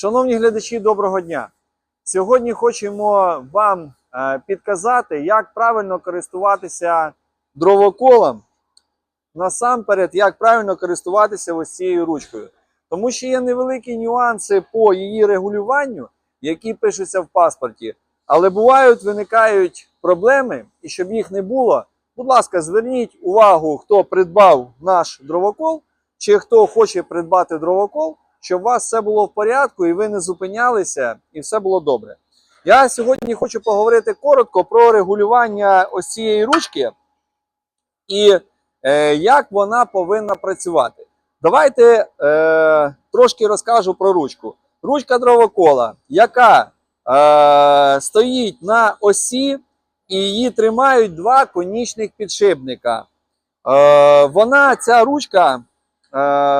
Шановні глядачі, доброго дня! Сьогодні хочемо вам е, підказати, як правильно користуватися дровоколом. Насамперед, як правильно користуватися ось цією ручкою. Тому що є невеликі нюанси по її регулюванню, які пишуться в паспорті. Але бувають, виникають проблеми, і щоб їх не було, будь ласка, зверніть увагу, хто придбав наш дровокол, чи хто хоче придбати дровокол, щоб у вас все було в порядку і ви не зупинялися, і все було добре. Я сьогодні хочу поговорити коротко про регулювання ось цієї ручки і е, як вона повинна працювати. Давайте е, трошки розкажу про ручку. Ручка дровокола, яка е, стоїть на осі, і її тримають два конічних підшипника. Е, вона, ця ручка,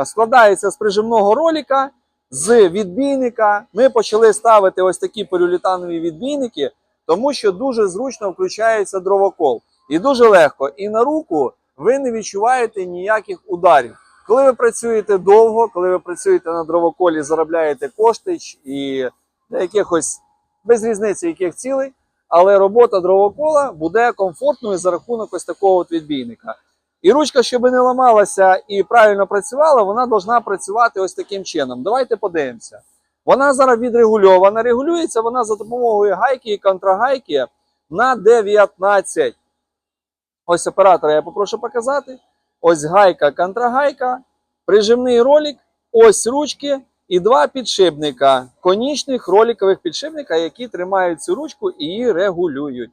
складається з прижимного ролика, з відбійника. Ми почали ставити ось такі поліуретанові відбійники, тому що дуже зручно включається дровокол. І дуже легко. І на руку ви не відчуваєте ніяких ударів. Коли ви працюєте довго, коли ви працюєте на дровоколі, заробляєте кошти і для якихось без різниці яких цілей, але робота дровокола буде комфортною за рахунок ось такого от відбійника. І ручка, щоб не ламалася і правильно працювала, вона повинна працювати ось таким чином. Давайте подивимося. Вона зараз відрегульована. Регулюється вона за допомогою гайки і контрагайки на 19. Ось оператора я попрошу показати. Ось гайка, контрагайка, прижимний ролик, ось ручки і два підшипника, конічних роликових підшипника, які тримають цю ручку і її регулюють.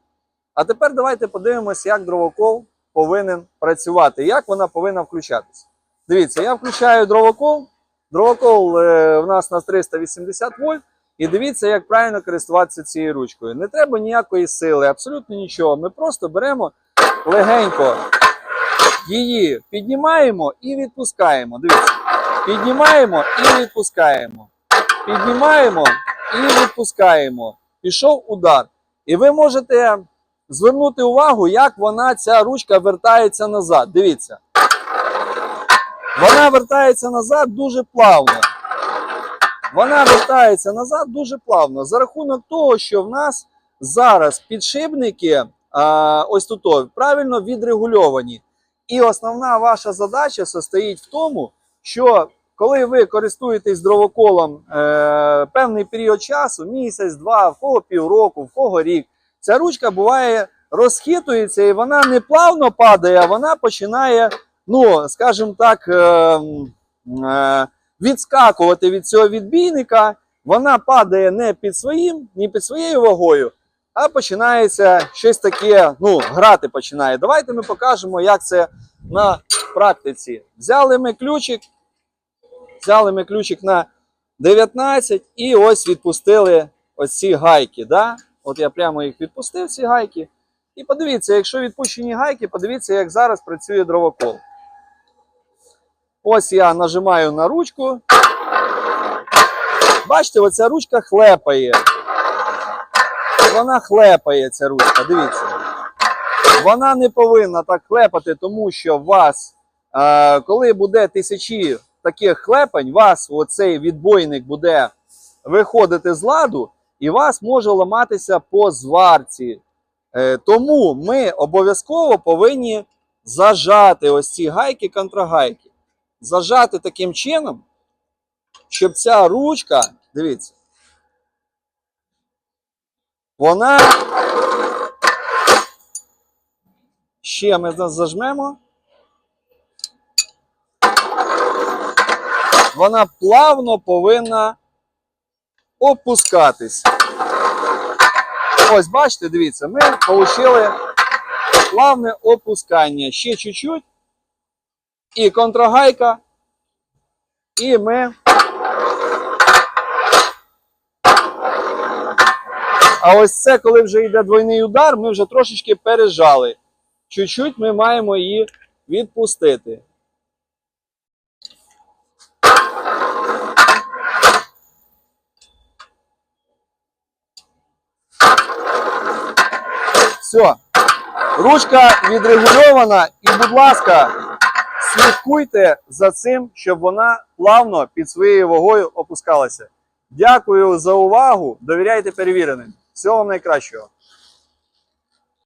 А тепер давайте подивимося, як дровокол повинен працювати, як вона повинна включатися. Дивіться, я включаю дровокол. Дровокол е, в нас на 380 вольт. І дивіться, як правильно користуватися цією ручкою. Не треба ніякої сили, абсолютно нічого. Ми просто беремо легенько її піднімаємо і відпускаємо. Дивіться, піднімаємо і відпускаємо. Піднімаємо і відпускаємо. Пішов удар. І ви можете звернути увагу, як вона, ця ручка вертається назад. Дивіться. Вона вертається назад дуже плавно. Вона вертається назад дуже плавно. За рахунок того, що в нас зараз підшипники а, ось тут правильно відрегульовані. І основна ваша задача состоїть в тому, що коли ви користуєтесь дровоколом е, певний період часу, місяць, два, в кого півроку, в кого рік, ця ручка буває розхитується і вона не плавно падає, а вона починає, ну, скажімо так, е, е, відскакувати від цього відбійника. Вона падає не під своїм, не під своєю вагою, а починається щось таке, ну, грати починає. Давайте ми покажемо, як це на практиці. Взяли ми ключик, взяли ми ключик на 19 і ось відпустили оці гайки. Да? От я прямо їх відпустив, ці гайки. І подивіться, якщо відпущені гайки, подивіться, як зараз працює дровокол. Ось я нажимаю на ручку. Бачите, оця ручка хлепає. Вона хлепає, ця ручка, дивіться. Вона не повинна так хлепати, тому що вас, е, коли буде тисячі таких хлепань, вас оцей відбойник буде виходити з ладу, і вас може ламатися по зварці. Е, тому ми обов'язково повинні зажати ось ці гайки контрагайки. Зажати таким чином, щоб ця ручка, дивіться, вона ще ми за- зажмемо. Вона плавно повинна опускатись. Ось, бачите, дивіться, ми отримали плавне опускання. Ще чуть-чуть. І контрагайка. І ми. А ось це, коли вже йде двойний удар, ми вже трошечки пережали. Чуть-чуть ми маємо її відпустити. Все. Ручка відрегульована, і, будь ласка, слідкуйте за цим, щоб вона плавно під своєю вагою опускалася. Дякую за увагу. Довіряйте перевіреним. Всього вам найкращого.